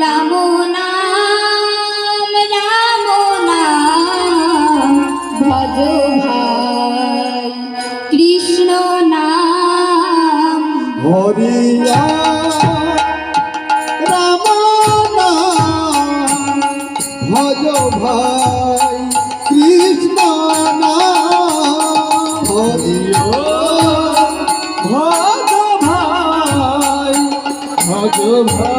রাম নাম রাম নাম ভজ ভাই কৃষ্ণ নাম। হরিয়া শোভা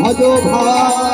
ভজ ভাই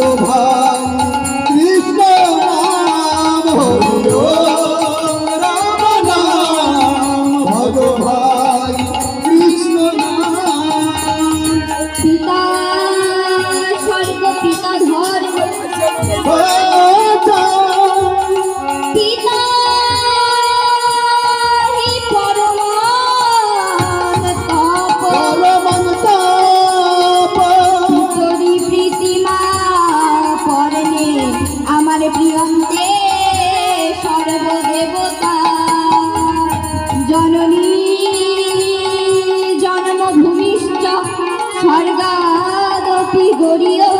ভালো স্বর্গাদপি